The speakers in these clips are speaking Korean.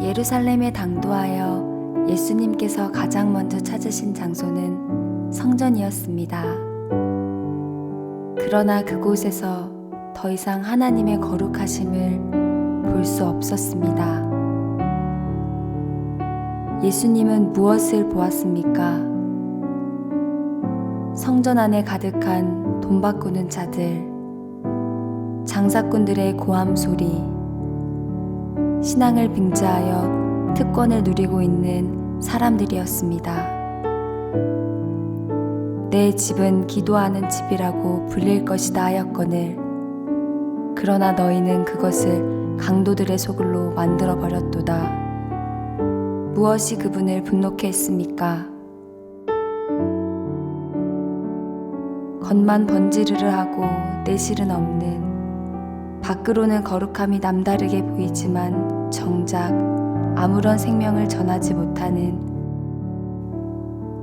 예루살렘에 당도하여 예수님께서 가장 먼저 찾으신 장소는 성전이었습니다. 그러나 그곳에서 더 이상 하나님의 거룩하심을 볼 수 없었습니다. 예수님은 무엇을 보았습니까? 성전 안에 가득한 돈 바꾸는 자들, 장사꾼들의 고함 소리, 신앙을 빙자하여 특권을 누리고 있는 사람들이었습니다. 내 집은 기도하는 집이라고 불릴 것이다 하였거늘 그러나 너희는 그것을 강도들의 소굴로 만들어 버렸도다. 무엇이 그분을 분노케 했습니까? 겉만 번지르르 하고 내실은 없는 밖으로는 거룩함이 남다르게 보이지만 정작 아무런 생명을 전하지 못하는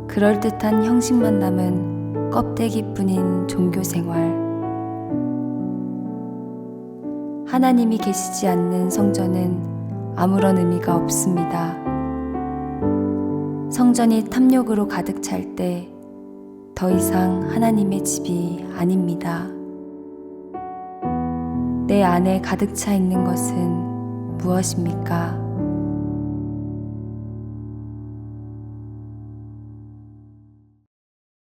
그럴듯한 형식만 남은 껍데기뿐인 종교 생활. 하나님이 계시지 않는 성전은 아무런 의미가 없습니다. 성전이 탐욕으로 가득 찰 때 더 이상 하나님의 집이 아닙니다. 내 안에 가득 차 있는 것은 무엇입니까?